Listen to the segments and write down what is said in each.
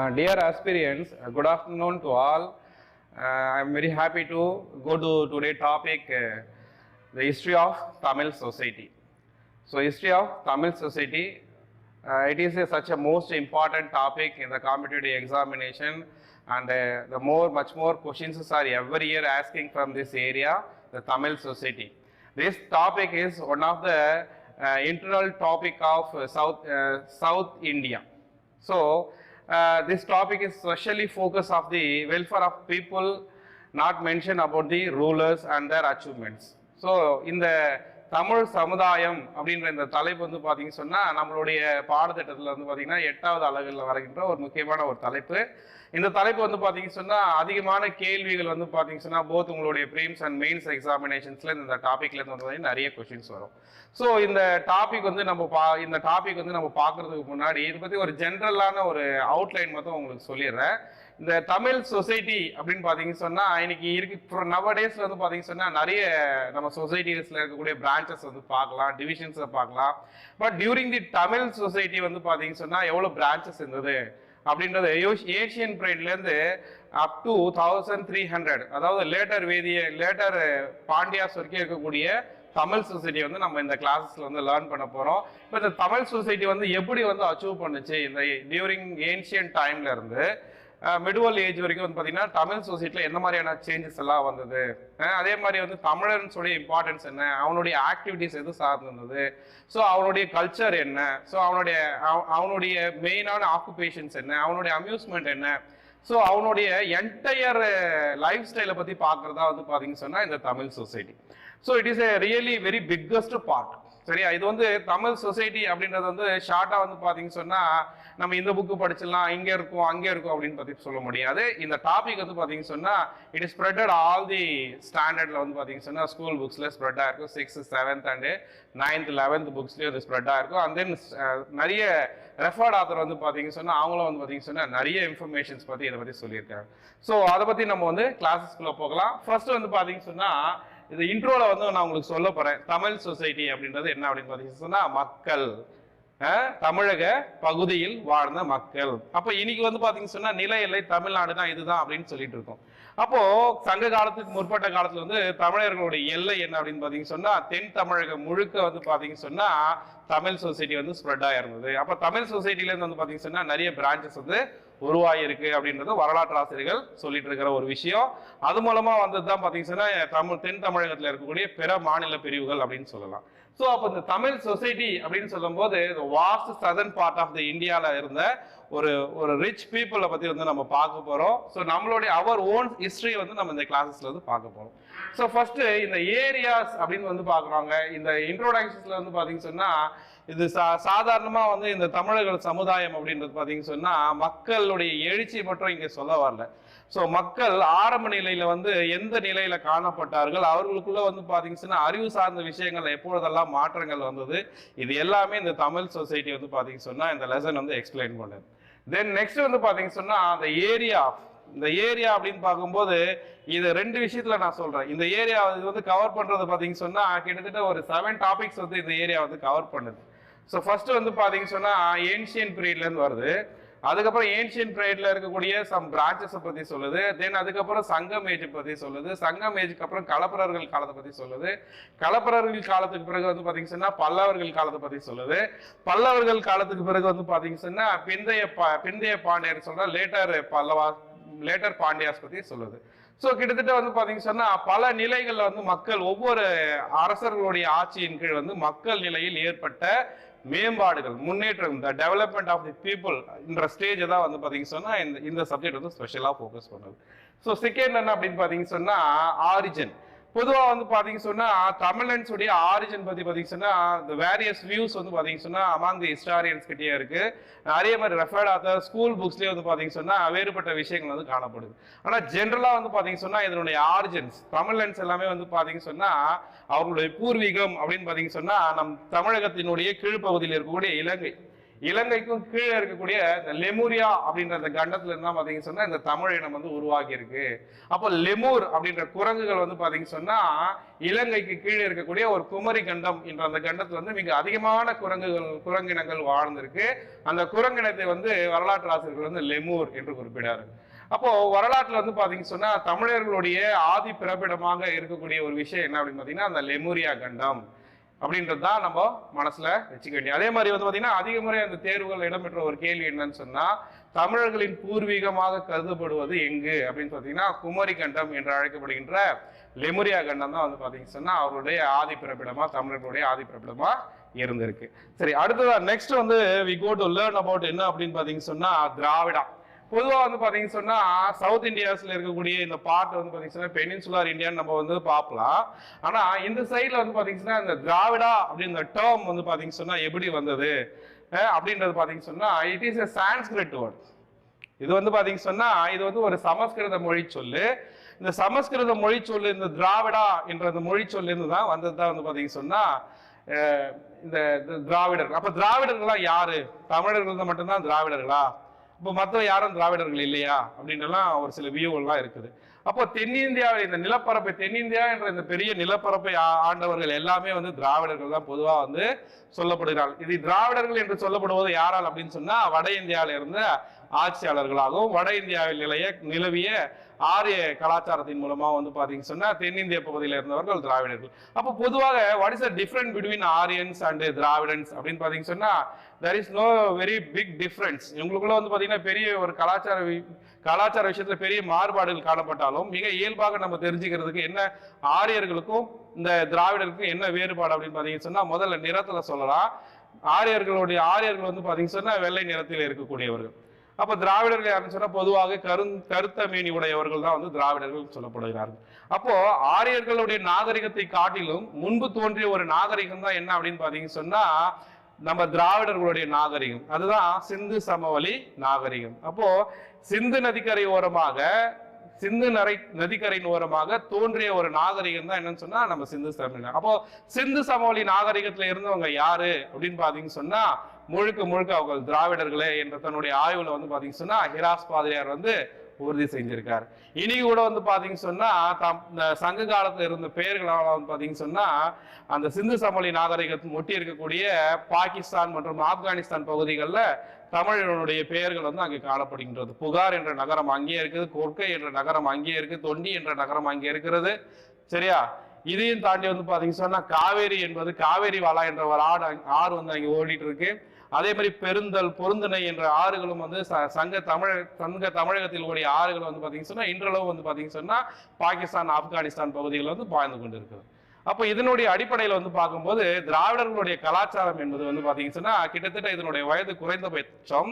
Uh, dear aspirants, uh, good afternoon to all. Uh, I am very happy to go to today's topic, uh, the history of Tamil society. So, history of Tamil society, uh, it is a, such a most important topic in the competitive examination, and uh, the more, much more questions are every year asking from this area, the Tamil society. This topic is one of the uh, internal topic of uh, South, South India. So, uh, this topic is specially focus of the welfare of people not mention about the rulers and their achievements. So, in the Tamil சமுதாயம் அப்படின்ற இந்த தலைப்பு வந்து பார்த்தீங்க சொன்னால் நம்மளுடைய பாடத்திட்டத்தில் வந்து பார்த்தீங்கன்னா எட்டாவது அளவில் வருகின்ற ஒரு முக்கியமான ஒரு தலைப்பு. இந்த தலைப்பு வந்து பார்த்தீங்க சொன்னால் அதிகமான கேள்விகள் வந்து பார்த்தீங்க சொன்னால் போத் உங்களுடைய ப்ரீம்ஸ் அண்ட் மெயின்ஸ் எக்ஸாமினேஷன்ஸில் இந்த டாப்பிக்லேருந்து வந்து பார்த்தீங்கன்னா நிறைய கொஸ்டின்ஸ் வரும். ஸோ இந்த டாபிக் வந்து நம்ம பா இந்த டாபிக் வந்து நம்ம பார்க்கறதுக்கு முன்னாடி இதை பற்றி ஒரு ஜென்ரலான ஒரு அவுட்லைன் மட்டும் உங்களுக்கு சொல்லிடுறேன். இந்த தமிழ் சொசைட்டி அப்படின்னு பார்த்தீங்க சொன்னா இன்னைக்கு இருக்கு நவ டேஸ்ல வந்து பார்த்தீங்க சொன்னா நிறைய நம்ம சொசைட்டிஸ்ல இருக்கக்கூடிய பிரான்ச்சஸ் வந்து பார்க்கலாம் டிவிஷன்ஸை பார்க்கலாம். But during the Tamil society வந்து பார்த்தீங்க சொன்னா எவ்வளவு பிரான்ச்சஸ் இருந்தது? அப்படின்றது ஏஷியன் இருந்து up to thousand three hundred அதாவது லேட்டர் வேதிய லேட்டர் பாண்டியாஸ் வரைக்கும் இருக்கக்கூடிய தமிழ் சொசைட்டி வந்து நம்ம இந்த கிளாஸஸ்ல வந்து லேர்ன் பண்ண போறோம். இப்போ இந்த தமிழ் சொசைட்டி வந்து எப்படி வந்து அச்சீவ் பண்ணுச்சு? இந்த டியூரிங் ஏன்ஷியன் டைம்ல இருந்து மிடுவல் ஏஜ் வரைக்கும் வந்து பார்த்தீங்கன்னா தமிழ் சொசைட்டியில் எந்த மாதிரியான சேஞ்சஸ் எல்லாம் வந்தது? அதே மாதிரி வந்து தமிழன்ஸோடைய இம்பார்ட்டன்ஸ் என்ன? அவனுடைய ஆக்டிவிட்டிஸ் எது சார்ந்திருந்தது? ஸோ அவனுடைய கல்ச்சர் என்ன? ஸோ அவனுடைய அவனுடைய மெயினான ஆக்குபேஷன்ஸ் என்ன? அவனுடைய அம்யூஸ்மெண்ட் என்ன? ஸோ அவனுடைய என்டையர் லைஃப் ஸ்டைலை பற்றி பார்க்குறதா வந்து பார்த்தீங்கன்னு சொன்னால் இந்த Tamil society so it is a really very biggest part சரியா? இது வந்து தமிழ் சொசைட்டி அப்படின்றது வந்து ஷார்ட்டாக வந்து பார்த்தீங்கன்னு சொன்னால் நம்ம இந்த புக்கு படிச்சிடலாம் இங்கே இருக்கும் அங்கே இருக்கும் அப்படின்னு பற்றி சொல்ல முடியாது. இந்த டாபிக் வந்து பார்த்தீங்க சொன்னால் it is spreaded all the ஸ்டாண்டர்டில் வந்து பார்த்தீங்க சொன்னால் ஸ்கூல் புக்ஸில் ஸ்ப்ரெட்டாக இருக்கும். Sixth seventh and ninth eleventh புக்ஸ்லேயும் இது ஸ்ப்ரெட்டாக இருக்கும். அண்ட் தென் uh, நிறைய ரெஃபர்ட் ஆத்தர் வந்து பார்த்தீங்க சொன்னா அவங்களும் வந்து பார்த்தீங்க சொன்னால் நிறைய இன்ஃபர்மேஷன்ஸ் பற்றி இதை பற்றி சொல்லியிருக்காங்க. ஸோ அதை பற்றி நம்ம வந்து கிளாஸஸ்குள்ளே போகலாம். ஃபர்ஸ்ட் வந்து பார்த்தீங்க சொன்னால் இது இன்ட்ரோவில் வந்து நான் உங்களுக்கு சொல்ல போகிறேன் தமிழ் சொசைட்டி அப்படின்றது என்ன அப்படின்னு பார்த்தீங்கன்னா மக்கள். தமிழக பகுதியில் வாழ்ந்த மக்கள். அப்ப இன்னைக்கு வந்து பாத்தீங்கன்னா சொன்னா நில எல்லை தான் இதுதான் அப்படின்னு சொல்லிட்டு இருக்கோம். அப்போ சங்க காலத்துக்கு முற்பட்ட காலத்துல வந்து தமிழர்களுடைய எல்லை என்ன அப்படின்னு பாத்தீங்கன்னா சொன்னால் தென் தமிழகம் முழுக்க வந்து பாத்தீங்கன்னா சொன்னா தமிழ் சொசைட்டி வந்து ஸ்ப்ரெட் ஆயிருந்தது அப்ப தமிழ் சொசைட்டில இருந்து வந்து பாத்தீங்கன்னா சொன்னா நிறைய பிரான்ச்சஸ் வந்து உருவாகியிருக்கு அப்படின்றது வரலாற்று ஆசிரியர்கள் சொல்லிட்டு இருக்கிற ஒரு விஷயம். அது மூலமா வந்தது தான் பாத்தீங்கன்னா தமிழ் தென் தமிழகத்துல இருக்கக்கூடிய பிற மாநில பிரிவுகள் அப்படின்னு சொல்லலாம். ஸோ அப்போ இந்த தமிழ் சொசைட்டி அப்படின்னு சொல்லும்போது vast southern part of the இந்தியாவில் இருந்த ஒரு ஒரு ரிச் பீப்புளை பற்றி வந்து நம்ம பார்க்க போகிறோம் ஸோ நம்மளுடைய அவர் ஓன் ஹிஸ்ட்ரி வந்து நம்ம இந்த கிளாஸஸ்ல வந்து பார்க்க போகிறோம் ஸோ ஃபர்ஸ்ட் இந்த ஏரியாஸ் அப்படின்னு வந்து பார்க்குறாங்க. இந்த இன்ட்ரோடக்ஷன்ஸ்ல வந்து பாத்தீங்க சொன்னா இது சா சாதாரணமாக வந்து இந்த தமிழர்கள் சமுதாயம் அப்படின்றது பார்த்தீங்க சொன்னால் மக்களுடைய எழுச்சி மட்டும் இங்கே சொல்ல வரல. ஸோ மக்கள் ஆரம்ப நிலையில் வந்து எந்த நிலையில் காணப்பட்டார்கள் அவர்களுக்குள்ள வந்து பார்த்தீங்கன்னா அறிவு சார்ந்த விஷயங்கள் எப்பொழுதெல்லாம் மாற்றங்கள் வந்தது இது எல்லாமே இந்த தமிழ் சொசைட்டி வந்து பார்த்தீங்க சொன்னால் இந்த லெசன் வந்து எக்ஸ்பிளைன் பண்ணுது. தென் நெக்ஸ்ட் வந்து பார்த்தீங்க சொன்னால் அந்த ஏரியா இந்த ஏரியா அப்படின்னு பார்க்கும்போது இது ரெண்டு விஷயத்துல நான் சொல்றேன். இந்த ஏரியா இது வந்து கவர் பண்றது பார்த்தீங்க சொன்னா கிட்டத்தட்ட ஒரு செவன் டாபிக்ஸ் வந்து இந்த ஏரியா வந்து கவர் பண்ணுது. ஸோ ஃபர்ஸ்ட் வந்து பார்த்தீங்க சொன்னால் ஏன்ஷியன் பீரியட்லேருந்து வருது. அதுக்கப்புறம் ஏன்ஷியன் பீரியட்ல இருக்கக்கூடிய சம் பிரான்ச்சஸை பற்றி சொல்லுது. தென் அதுக்கப்புறம் சங்கம் ஏஜ் பற்றி சொல்லுது. சங்கம் ஏஜுக்கு அப்புறம் கலப்பரர்கள் காலத்தை பற்றி சொல்லுது. கலப்பரர்கள் காலத்துக்கு பிறகு வந்து பாத்தீங்க சொன்னால் பல்லவர்கள் காலத்தை பற்றி சொல்லுது. பல்லவர்கள் காலத்துக்கு பிறகு வந்து பார்த்தீங்க சொன்னால் பிந்தைய பா- பிந்தைய பாண்டியர் சொல்ற லேட்டர் பல்லவா லேட்டர் பாண்டியாஸ் பற்றி சொல்லுது. ஸோ கிட்டத்தட்ட வந்து பார்த்தீங்கன்னு சொன்னால் பல நிலைகளில் வந்து மக்கள் ஒவ்வொரு அரசர்களுடைய ஆட்சியின் கீழ் வந்து மக்கள் நிலையில் ஏற்பட்ட மேம்பாடுகள் முன்னேற்றம் the development of the people என்ற ஸ்டேஜ் தான் வந்து பார்த்தீங்கன்னு சொன்னால் இந்த இந்த சப்ஜெக்ட் வந்து ஸ்பெஷலாக ஃபோக்கஸ் பண்ணுது. ஸோ செகண்ட் என்ன அப்படின்னு பார்த்தீங்கன்னு சொன்னால் ஆரிஜின் பொதுவா வந்து பாத்தீங்க சொன்னா தமிழன்ஸுடைய ஆரிஜின் பத்தி பாத்தீங்க சொன்னா இந்த வேரியஸ் வியூஸ் வந்து பாத்தீங்க சொன்னா அமாங் தி ஹிஸ்டாரியன்ஸ் கிட்டேயே இருக்கு. நிறைய மாதிரி ரெஃபர்ட் ஆத்த ஸ்கூல் புக்ஸ்லயே வந்து பாத்தீங்க சொன்னா வேறுபட்ட விஷயங்கள் வந்து காணப்படுது. ஆனா ஜென்ரலா வந்து பாத்தீங்க சொன்னா இதனுடைய ஆரிஜின்ஸ் தமிழன்ஸ் எல்லாமே வந்து பாத்தீங்க சொன்னா அவர்களுடைய பூர்வீகம் அப்படின்னு பாத்தீங்க சொன்னா நம் தமிழகத்தினுடைய கீழ்ப்பகுதியில் இருக்கக்கூடிய இலங்கை. இலங்கைக்கும் கீழே இருக்கக்கூடிய இந்த லெமூரியா அப்படின்ற அந்த கண்டத்துல இருந்தா பாத்தீங்கன்னு சொன்னா இந்த தமிழ் இனம் வந்து உருவாகி இருக்கு அப்போ லெமூர் அப்படின்ற குரங்குகள் வந்து பாத்தீங்கன்னு சொன்னா இலங்கைக்கு கீழே இருக்கக்கூடிய ஒரு குமரி கண்டம் என்ற அந்த கண்டத்துல வந்து மிக அதிகமான குரங்குகள் குரங்கினங்கள் வாழ்ந்திருக்கு. அந்த குரங்கினத்தை வந்து வரலாற்று ஆசிரியர்கள் வந்து லெமூர் என்று குறிப்பிடாரு. அப்போ வரலாற்றுல வந்து பாத்தீங்கன்னு சொன்னா தமிழர்களுடைய ஆதி பிறப்பிடமாக இருக்கக்கூடிய ஒரு விஷயம் என்ன அப்படின்னு பாத்தீங்கன்னா அந்த லெமூரியா கண்டம். அப்படின்றது தான் நம்ம மனசுல வச்சுக்க வேண்டிய அதே மாதிரி வந்து பாத்தீங்கன்னா அதிக முறை அந்த தேர்வுகள் இடம்பெற்ற ஒரு கேள்வி என்னன்னு சொன்னா தமிழர்களின் பூர்வீகமாக கருதப்படுவது எங்கு? அப்படின்னு பாத்தீங்கன்னா குமரி கண்டம் என்று அழைக்கப்படுகின்ற லெமுரியா கண்டம் தான் வந்து பாத்தீங்கன்னு சொன்னா அவருடைய ஆதி பிறப்பிடமா தமிழர்களுடைய ஆதி பிறப்பிடமா இருந்திருக்கு. சரி அடுத்ததான் நெக்ஸ்ட் வந்து we go to learn about என்ன அப்படின்னு பாத்தீங்கன்னு சொன்னா பொதுவாக வந்து பார்த்தீங்கன்னு சொன்னால் சவுத் இந்தியாஸில் இருக்கக்கூடிய இந்த பார்ட் வந்து பார்த்தீங்கன்னா பெனின்சுலார் இந்தியான்னு நம்ம வந்து பார்க்கலாம் ஆனால் இந்த சைடில் வந்து பார்த்தீங்கன்னா இந்த திராவிடா அப்படின்ற டேர்ம் வந்து பார்த்தீங்கன்னு சொன்னா எப்படி வந்தது? அப்படின்றது பார்த்தீங்கன்னு சொன்னால் it is a Sanskrit word இது வந்து பார்த்தீங்கன்னு சொன்னால் இது வந்து ஒரு சமஸ்கிருத மொழி சொல்லு. இந்த சமஸ்கிருத மொழி சொல்லு இந்த திராவிடா என்ற அந்த மொழி சொல்லு தான் வந்தது தான் வந்து பார்த்தீங்கன்னு சொன்னால் இந்த இந்த திராவிடர்கள் அப்ப திராவிடர்கள்லாம் யாரு? தமிழர்கள் மட்டும்தான் திராவிடர்களா இப்போ மற்ற யாரும் திராவிடர்கள் இல்லையா? அப்படின்றலாம் ஒரு சில வியூகள்லாம் இருக்குது. அப்போ தென்னிந்தியாவில் இந்த நிலப்பரப்பை தென்னிந்தியா என்ற இந்த பெரிய நிலப்பரப்பை ஆண்டவர்கள் எல்லாமே வந்து திராவிடர்கள் தான் பொதுவாக வந்து சொல்லப்படுகிறார்கள் இது திராவிடர்கள் என்று சொல்லப்படுவது யாரால் அப்படின்னு சொன்னால் வட இந்தியாவில இருந்த ஆட்சியாளர்களாகவும் வட இந்தியாவில் நிலைய நிலவிய ஆரிய கலாச்சாரத்தின் மூலமாக வந்து பார்த்தீங்க சொன்னால் தென்னிந்திய பகுதியில் இருந்தவர்கள் திராவிடர்கள். அப்போ பொதுவாக what is the different between Aryans and Dravidians அப்படின்னு பார்த்தீங்க சொன்னால் there is no very big difference இவங்களுக்குள்ள வந்து பார்த்தீங்கன்னா பெரிய ஒரு கலாச்சார வி- கலாச்சார விஷயத்தில் பெரிய மாறுபாடுகள் காணப்பட்டாலும் மிக இயல்பாக நம்ம தெரிஞ்சுக்கிறதுக்கு என்ன ஆரியர்களுக்கும் இந்த திராவிடருக்கும் என்ன வேறுபாடு அப்படின்னு பார்த்தீங்கன்னு சொன்னால் முதல்ல நிறத்தில் சொல்லலாம். ஆரியர்களுடைய ஆரியர்கள் வந்து பார்த்தீங்கன்னு சொன்னால் வெள்ளை நிறத்தில் இருக்கக்கூடியவர்கள். அப்போ திராவிடர்கள் யாருன்னு சொன்னால் பொதுவாக கரு கருத்த மேனி உடையவர்கள் தான் வந்து திராவிடர்கள் சொல்லப்படுகிறார்கள். அப்போ ஆரியர்களுடைய நாகரிகத்தை காட்டிலும் முன்பு தோன்றிய ஒரு நாகரிகம் தான் என்ன அப்படின்னு பார்த்தீங்கன்னு சொன்னால் நம்ம திராவிடர்களுடைய நாகரிகம். அதுதான் சிந்து சமவெளி நாகரிகம். அப்போ சிந்து நதிக்கரை ஓரமாக சிந்து நரை நதிக்கரையின் ஓரமாக தோன்றிய ஒரு நாகரிகம் தான் என்னன்னு சொன்னா நம்ம சிந்து சமவெளி அப்போ சிந்து சமவெளி நாகரிகத்துல இருந்தவங்க யாரு அப்படின்னு பாத்தீங்கன்னு சொன்னா முழுக்க முழுக்க அவங்க திராவிடர்களே என்ற தன்னுடைய ஆய்வுல வந்து பாத்தீங்கன்னு சொன்னா ஹிராஸ் பாதிரியார் வந்து உறுதி செஞ்சிருக்காரு. இனி கூட வந்து பாத்தீங்கன்னு சொன்னா தம் இந்த சங்க காலத்துல இருந்த பெயர்களால வந்து பாத்தீங்கன்னு சொன்னா அந்த சிந்து சமவெளி நாகரிகத்தின் ஒட்டி இருக்கக்கூடிய பாகிஸ்தான் மற்றும் ஆப்கானிஸ்தான் பகுதிகளில் தமிழனுடைய பெயர்கள் வந்து அங்கே காணப்படுகின்றது. புகார் என்ற நகரம் அங்கே இருக்குது கொர்க்கை என்ற நகரம் அங்கே இருக்குது தொண்டி என்ற நகரம் அங்கே இருக்கிறது. சரியா? இதையும் தாண்டி வந்து பாத்தீங்கன்னு சொன்னா காவேரி என்பது காவேரி வாலா என்ற ஒரு ஆடு ஆறு வந்து அங்கே ஓடிட்டு இருக்கு. அதே மாதிரி பெருந்தல் பொருந்தனை என்ற ஆறுகளும் வந்து ச- சங்க தமிழ் சங்க தமிழகத்தில் கூடிய ஆறுகள் வந்து பார்த்தீங்கன்னு சொன்னால் இன்றளவு வந்து பார்த்தீங்கன்னு சொன்னால் பாகிஸ்தான் ஆப்கானிஸ்தான் பகுதிகளில் வந்து பாய்ந்து கொண்டு இருக்குது அப்போ இதனுடைய அடிப்படையில் வந்து பார்க்கும்போது திராவிடர்களுடைய கலாச்சாரம் என்பது வந்து பாத்தீங்கன்னு சொன்னா கிட்டத்தட்ட இதனுடைய வயது குறைந்தபட்சம்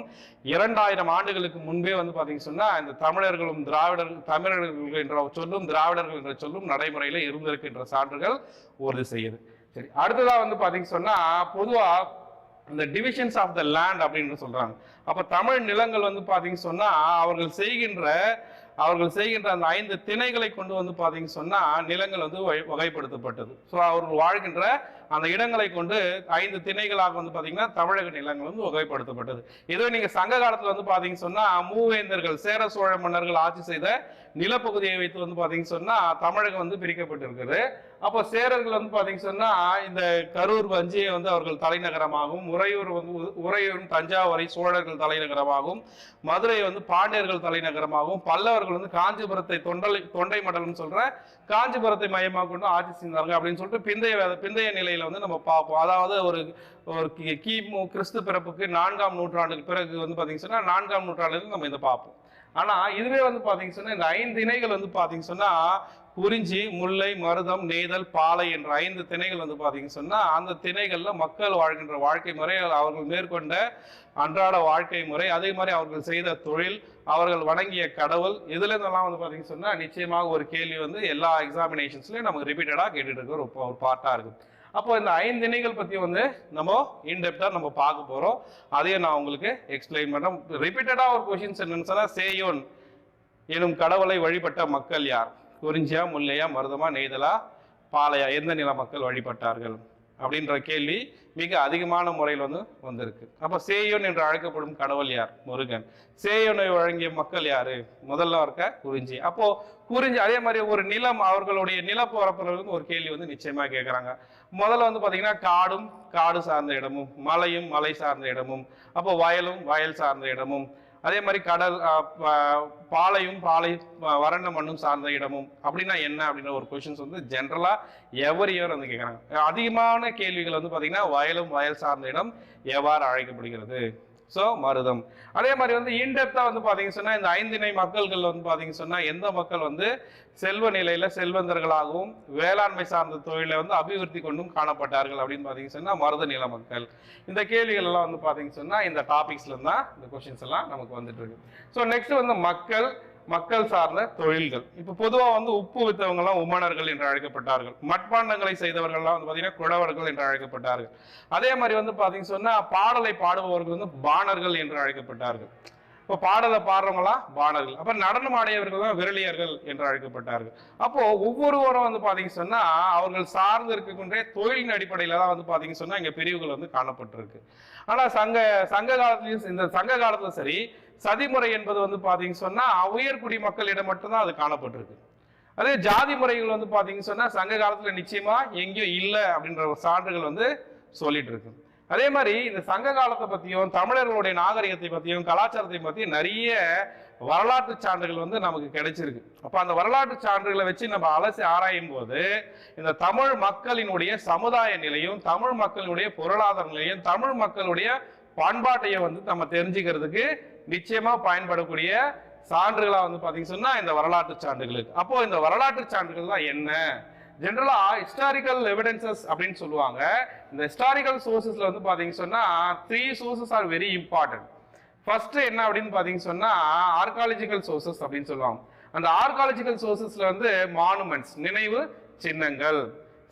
இரண்டாயிரம் ஆண்டுகளுக்கு முன்பே வந்து பார்த்தீங்கன்னு சொன்னால் இந்த தமிழர்களும் திராவிடர் தமிழர்கள் என்ற சொல்லும் திராவிடர்கள் என்ற சொல்லும் நடைமுறையில் இருந்திருக்கின்ற சான்றுகள் உறுதி செய்யுது. சரி அடுத்ததாக வந்து பார்த்தீங்க சொன்னால் பொதுவாக இந்த டிவிஷன்ஸ் ஆஃப் த லேண்ட் அப்படின்னு சொல்றாங்க. அப்ப தமிழ் நிலங்கள் வந்து பாத்தீங்கன்னு சொன்னா அவர்கள் செய்கின்ற அவர்கள் செய்கின்ற அந்த ஐந்து திணைகளை கொண்டு வந்து பாத்தீங்கன்னு சொன்னா நிலங்கள் வந்து வகை- வகைப்படுத்தப்பட்டது. ஸோ அவர்கள் வாழ்கின்ற அந்த இடங்களை கொண்டு ஐந்து திணைகளாக வந்து பாத்தீங்கன்னா தமிழக நிலங்கள் வந்து வகைப்படுத்தப்பட்டது. இதுவே நீங்க சங்க காலத்துல வந்து பாத்தீங்கன்னு சொன்னா மூவேந்தர்கள் சேர சோழ மன்னர்கள் ஆட்சி செய்த நிலப்பகுதியை வைத்து வந்து பாத்தீங்கன்னு சொன்னா தமிழகம் வந்து பிரிக்கப்பட்டிருக்குது. அப்போ சேரர்கள் வந்து பாத்தீங்கன்னு சொன்னா இந்த கரூர் வஞ்சியை வந்து அவர்கள் தலைநகரமாகவும் உறையூர் வந்து உ- உறையூரும் தஞ்சாவூரை சோழர்கள் தலைநகரமாகவும் மதுரை வந்து பாண்டியர்கள் தலைநகரமாகவும் பல்லவர்கள் வந்து காஞ்சிபுரத்தை தொண்டலை தொண்டை மடல்னு சொல்ற காஞ்சிபுரத்தை மையமாக கொண்டு ஆட்சி செய்தாங்க அப்படின்னு சொல்லிட்டு பிந்தைய பிந்தைய நிலையில வந்து நம்ம பார்ப்போம். அதாவது ஒரு ஒரு கிமு கிறிஸ்து பிறப்புக்கு நான்காம் நூற்றாண்டுக்கு பிறகு வந்து பாத்தீங்கன்னு சொன்னா நான்காம் நூற்றாண்டுல நம்ம இதை பார்ப்போம். ஆனா இதுவே வந்து பாத்தீங்க சொன்னா இந்த ஐந்து இணைகள் வந்து பாத்தீங்க சொன்னால் குறிஞ்சி முல்லை மருதம் நெய்தல் பாலை என்ற ஐந்து திணைகள் வந்து பார்த்தீங்கன்னு சொன்னால் அந்த திணைகளில் மக்கள் வாழ்கின்ற வாழ்க்கை முறை அவர்கள் மேற்கொண்ட அன்றாட வாழ்க்கை முறை அதே மாதிரி அவர்கள் செய்த தொழில் அவர்கள் வணங்கிய கடவுள் இதுல இருந்தெல்லாம் வந்து பார்த்தீங்கன்னு சொன்னால் நிச்சயமாக ஒரு கேள்வி வந்து எல்லா எக்ஸாமினேஷன்ஸ்லையும் நமக்கு ரிப்பீட்டடாக கேட்டுட்டு இருக்கிற ஒரு பார்ட்டாக பார்ட்டா அப்போ இந்த ஐந்து இணைகள் பற்றி வந்து நம்ம இன்டெப்டாக நம்ம பார்க்க போகிறோம் அதையும் நான் உங்களுக்கு எக்ஸ்பிளைன் பண்ணுறேன் ரிப்பீட்டடாக ஒரு கொஷின்ஸ் என்னன்னு சொன்னால் சேயோன் எனும் கடவுளை வழிபட்ட மக்கள் யார்? குறிஞ்சியா முல்லையா மருதமா நெய்தலா பாலையா எந்த நில மக்கள் வழிபட்டார்கள்? அப்படின்ற கேள்வி மிக அதிகமான முறையில் வந்து வந்திருக்கு. அப்ப சேயோன் என்று அழைக்கப்படும் கடவுள் யார்? முருகன். சேயோனை வழங்கிய மக்கள் யாரு? முதல்ல இருக்க குறிஞ்சி. அப்போ குறிஞ்சி அதே மாதிரி ஒரு நிலம் அவர்களுடைய நிலப்பரப்புகளுக்கு ஒரு கேள்வி வந்து நிச்சயமா கேட்குறாங்க முதல்ல வந்து பாத்தீங்கன்னா காடும் காடு சார்ந்த இடமும் மலையும் மலை சார்ந்த இடமும் அப்போ வயலும் வயல் சார்ந்த இடமும் அதே மாதிரி கடல் அஹ், பாலையும் பாலை வறண்ட மண்ணும் சார்ந்த இடமும். அப்படின்னா என்ன? அப்படின்ற ஒரு கொஷின்ஸ் வந்து ஜென்ரலாக எவர் இயர் வந்து கேட்குறாங்க. அதிகமான கேள்விகள் வந்து பாத்தீங்கன்னா வயலும் வயல் சார்ந்த இடம் எவ்வாறு அழைக்கப்படுகிறது? ஸோ மருதம் அதே மாதிரி வந்து இன்டெப்த்தாக வந்து பார்த்தீங்க சொன்னால் இந்த ஐந்திணை மக்கள்கள் வந்து பார்த்தீங்க சொன்னால் எந்த மக்கள் வந்து செல்வ நிலையில் செல்வந்தர்களாகவும் வேளாண்மை சார்ந்த தொழிலை வந்து அபிவிருத்தி கொண்டும் காணப்பட்டார்கள் அப்படின்னு பார்த்தீங்க சொன்னால் மருத நில மக்கள். இந்த கேள்விகள் எல்லாம் வந்து பார்த்தீங்க சொன்னால் இந்த டாபிக்ஸ்ல தான் இந்த கொஸ்டின்ஸ் எல்லாம் நமக்கு வந்துட்டு இருக்கு. ஸோ நெக்ஸ்ட் வந்து மக்கள் மக்கள் சார்ந்த தொழில்கள். இப்போ பொதுவா வந்து உப்பு வித்தவங்க எல்லாம் உமணர்கள் என்று அழைக்கப்பட்டார்கள். மட்பாண்டங்களை செய்தவர்கள்லாம் வந்து பாத்தீங்கன்னா குழவர்கள் என்று அழைக்கப்பட்டார்கள். அதே மாதிரி வந்து பாத்தீங்க சொன்னா பாடலை பாடுபவர்கள் வந்து பாணர்கள் என்று அழைக்கப்பட்டார்கள். இப்போ பாடலை பாடுறவங்களாம் பாணர்கள். அப்ப நடனம் ஆடியவர்கள் தான் விரலியர்கள் என்று அழைக்கப்பட்டார்கள். அப்போ ஒவ்வொருவரும் வந்து பாத்தீங்க சொன்னா அவர்கள் சார்ந்து இருக்கக்கூடிய தொழிலின் அடிப்படையில தான் வந்து பாத்தீங்க சொன்னா இங்க பிரிவுகள் வந்து காணப்பட்டிருக்கு. ஆனா சங்க சங்க காலத்துலயும் இந்த சங்க காலத்துல சரி சதிமுறை என்பது வந்து பார்த்தீங்கன்னு சொன்னால் உயர்குடி மக்களிடம் மட்டும்தான் அது காணப்பட்டிருக்கு. அதே ஜாதி முறைகள் வந்து பார்த்தீங்கன்னு சொன்னால் சங்க காலத்தில் நிச்சயமாக எங்கேயும் இல்லை அப்படின்ற ஒரு சான்றுகள் வந்து சொல்லிட்டு இருக்கு அதே மாதிரி இந்த சங்க காலத்தை பற்றியும் தமிழர்களுடைய நாகரிகத்தை பற்றியும் கலாச்சாரத்தை பற்றியும் நிறைய வரலாற்று சான்றுகள் வந்து நமக்கு கிடைச்சிருக்கு. அப்போ அந்த வரலாற்று சான்றுகளை வச்சு நம்ம அலசி ஆராயும் போது இந்த தமிழ் மக்களினுடைய சமுதாய நிலையும் தமிழ் மக்களினுடைய பொருளாதார நிலையும் தமிழ் மக்களுடைய பண்பாட்டையும் வந்து நம்ம தெரிஞ்சுக்கிறதுக்கு நிச்சயமா பயன்படக்கூடிய சான்றுகளா வந்து பாத்தீங்க சொன்னா இந்த வரலாற்று சான்றுகளுக்கு. அப்போ இந்த வரலாற்று சான்றுகள் தான் என்ன? ஜென்ரலா ஹிஸ்டாரிக்கல் எவிடன்சஸ் அப்படின்னு சொல்லுவாங்க. இந்த ஹிஸ்டாரிக்கல் சோர்சஸ்ல வந்து பாத்தீங்க சொன்னா three sources are very important first என்ன அப்படின்னு பாத்தீங்க சொன்னா ஆர்காலஜிக்கல் சோர்சஸ் அப்படின்னு சொல்லுவாங்க. அந்த ஆர்காலஜிக்கல் சோர்சஸ்ல வந்து மானுமெண்ட்ஸ் நினைவு சின்னங்கள்.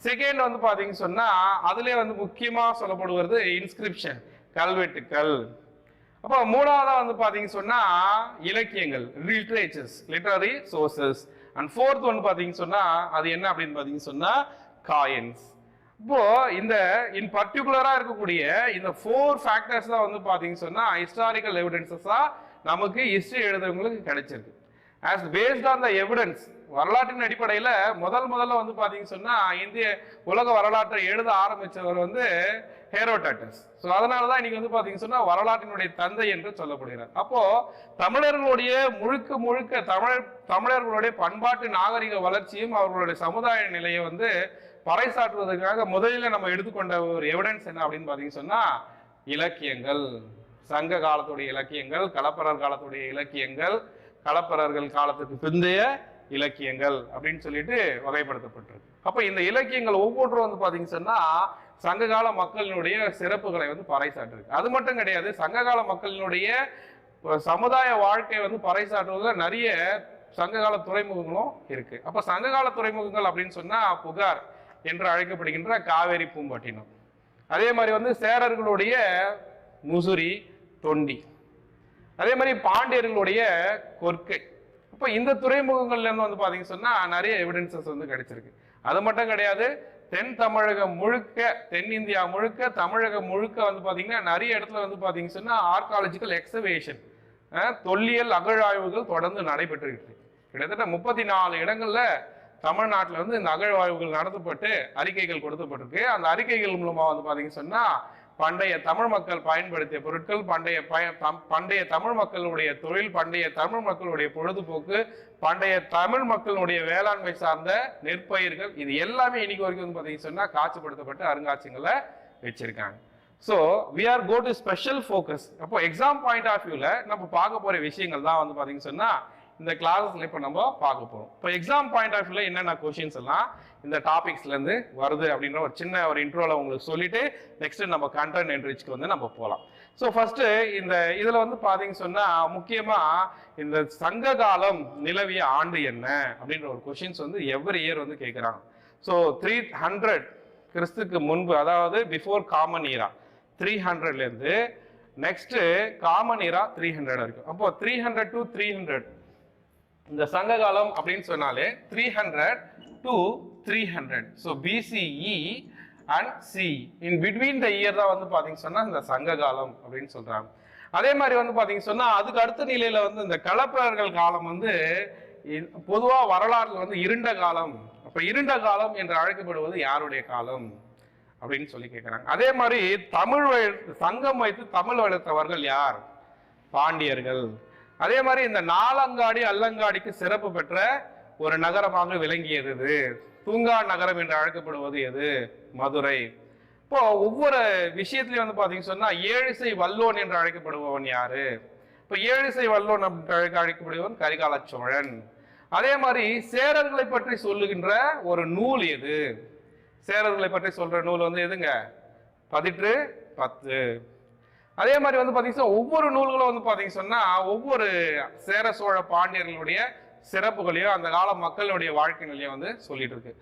செகண்ட் வந்து பாத்தீங்க சொன்னா அதுல வந்து முக்கியமா சொல்லப்படுவது இன்ஸ்கிரிப்ஷன் கல்வெட்டுக்கள். அப்போ மூணாவதா வந்து பாத்தீங்க சொன்னா இலக்கியங்கள் literatures literary sources and fourth ஒன்று பாத்தீங்க சொன்னா அது என்ன அப்படின்னு பாத்தீங்க சொன்னா காயின்ஸ் இப்போ இந்த இன் பர்டிகுலரா இருக்கக்கூடிய இந்த ஃபோர் ஃபேக்டர்ஸ் தான் வந்து பாத்தீங்க சொன்னா ஹிஸ்டாரிக்கல் எவிடன்சஸா நமக்கு ஹிஸ்டரி எழுதுறவங்களுக்கு கிடைச்சிருக்கு. As based on the evidence வரலாற்றின் அடிப்படையில் முதல் முதல்ல வந்து பார்த்தீங்கன்னு சொன்னால் இந்திய உலக வரலாற்றை எழுத ஆரம்பித்தவர் வந்து ஹேரோடாட்டஸ் ஸோ அதனாலதான் இன்னைக்கு வந்து பார்த்தீங்கன்னு சொன்னால் வரலாற்றினுடைய தந்தை என்று சொல்லப்படுகிறார். அப்போது தமிழர்களுடைய முழுக்க முழுக்க தமிழர் தமிழர்களுடைய பண்பாட்டு நாகரிக வளர்ச்சியும் அவர்களுடைய சமுதாய நிலையை வந்து பறைசாற்றுவதற்காக முதலில் நம்ம எடுத்துக்கொண்ட ஒரு எவிடன்ஸ் என்ன அப்படின்னு பார்த்தீங்கன்னு சொன்னால் இலக்கியங்கள். சங்க காலத்துடைய இலக்கியங்கள் கலப்பரர் காலத்துடைய இலக்கியங்கள் களப்பரர்கள் காலத்துக்கு பிந்தைய இலக்கியங்கள் அப்படின்னு சொல்லிட்டு வகைப்படுத்தப்பட்டிருக்கு அப்ப இந்த இலக்கியங்கள் ஒவ்வொன்றும் வந்து பாத்தீங்க சொன்னா சங்ககால மக்களினுடைய சிறப்புகளை வந்து பறைசாற்றிருக்கு அது மட்டும் கிடையாது சங்ககால மக்களினுடைய சமுதாய வாழ்க்கை வந்து பறைசாற்றுவதில் நிறைய சங்ககால துறைமுகங்களும் இருக்கு. அப்ப சங்ககால துறைமுகங்கள் அப்படின்னு சொன்னா புகார் என்று அழைக்கப்படுகின்ற காவேரி பூம்பட்டினம். அதே மாதிரி வந்து சேரர்களுடைய முசுரி தொண்டி. அதே மாதிரி பாண்டியர்களுடைய கொற்கை. இப்போ இந்த துறைமுகங்கள்ல இருந்து வந்து பார்த்தீங்கன்னு சொன்னா நிறைய எவிடன்சஸ் வந்து கிடைச்சிருக்கு. அது மட்டும் கிடையாது தென் தமிழகம் முழுக்க தென்னிந்தியா முழுக்க தமிழகம் முழுக்க வந்து பாத்தீங்கன்னா நிறைய இடத்துல வந்து பார்த்தீங்கன்னு சொன்னா ஆர்காலஜிக்கல் எக்ஸவேஷன் தொல்லியல் அகழாய்வுகள் தொடர்ந்து நடைபெற்று கிட்டத்தட்ட முப்பத்தி நாலு இடங்கள்ல தமிழ்நாட்டில் வந்து இந்த அகழ்வாய்வுகள் நடத்தப்பட்டு அறிக்கைகள் கொடுக்கப்பட்டிருக்கு. அந்த அறிக்கைகள் மூலமா வந்து பாத்தீங்க சொன்னா பண்டைய தமிழ் மக்கள் பயன்படுத்திய பொருட்கள் பண்டைய பய தம்- பண்டைய தமிழ் மக்களுடைய தொழில் பண்டைய தமிழ் மக்களுடைய பொழுதுபோக்கு பண்டைய தமிழ் மக்களுடைய வேளாண்மை சார்ந்த நெற்பயிர்கள் இது எல்லாமே இன்னைக்கு வரைக்கும் வந்து பாத்தீங்க சொன்னா காட்சிப்படுத்தப்பட்டு அருங்காட்சியங்களை வச்சிருக்காங்க. So we are go to special focus அப்போ எக்ஸாம் பாயிண்ட் ஆஃப் வியூவில் நம்ம பார்க்க போகிற விஷயங்கள் தான் வந்து பார்த்தீங்க சொன்னால் இந்த கிளாஸஸ்ல இப்போ நம்ம பார்க்க போகிறோம் இப்போ எக்ஸாம் பாயிண்ட் ஆஃப் வியூவில் என்னென்ன கொஷின்ஸ் எல்லாம் இந்த டாபிக்ஸ்லேருந்து வருது அப்படின்ற ஒரு சின்ன ஒரு இன்ட்ரோவில் உங்களுக்கு சொல்லிவிட்டு நெக்ஸ்ட்டு நம்ம கண்டென்ட் என்ட்ரிச்சுக்கு வந்து நம்ம போகலாம் ஸோ ஃபஸ்ட்டு இந்த இதில் வந்து பார்த்தீங்கன்னு சொன்னால் முக்கியமாக இந்த சங்க காலம் நிலவிய ஆண்டு என்ன அப்படின்ற ஒரு கொஷின்ஸ் வந்து எவ்ரி இயர் வந்து கேட்குறாங்க ஸோ த்ரீ ஹண்ட்ரட் கிறிஸ்துக்கு முன்பு அதாவது பிஃபோர் காமன் ஈரா த்ரீ ஹண்ட்ரட்லேருந்து next common era three hundred வரைக்கும். அப்போ three hundred to three hundred இந்த சங்க காலம் அப்படின்னு சொன்னாலே three hundred to three hundred so BCE and C in between the year தான் வந்து பாத்தீங்க சொன்னா இந்த சங்க காலம் அப்படின்னு சொல்றாங்க. அதே மாதிரி வந்து பாத்தீங்க சொன்னா அதுக்கு அடுத்த நிலையில வந்து இந்த களப்பிரர்கள் காலம் வந்து பொதுவாக பொதுவா வரலாறுல வந்து இருண்ட காலம். அப்ப இருண்ட காலம் என்று அழைக்கப்படுவது யாருடைய காலம்? அப்படின்னு சொல்லி கேட்கிறாங்க அதே மாதிரி தமிழ் சங்கம் வைத்து தமிழ் வளர்த்தவர்கள் யார்? பாண்டியர்கள். அதே மாதிரி இந்த நாலங்காடி அல்லங்காடிக்கு சிறப்பு பெற்ற ஒரு நகரமாக விளங்கியது இது தூங்கா நகரம் என்று அழைக்கப்படுவது எது? மதுரை. இப்போ ஒவ்வொரு விஷயத்திலையும் வந்து பாத்தீங்க சொன்னா ஏழிசை வல்லோன் என்று அழைக்கப்படுபவன் யாரு? இப்போ ஏழிசை வல்லோன் என்று அழைக்கப்படுபவன் கரிகால சோழன் அதே மாதிரி சேரர்களை பற்றி சொல்லுகின்ற ஒரு நூல் எது? சேரர்களை பற்றி சொல்ற நூல் வந்து எதுங்க? பதிற்று பத்து. அதே மாதிரி வந்து பாத்தீங்கன்னா ஒவ்வொரு நூல்களும் வந்து பாத்தீங்க சொன்னா ஒவ்வொரு சேர சோழ பாண்டியர்களுடைய சிறப்புகளையும் அந்த கால மக்களுடைய வாழ்க்கை நிலையை வந்து சொல்லிட்டு இருக்கு.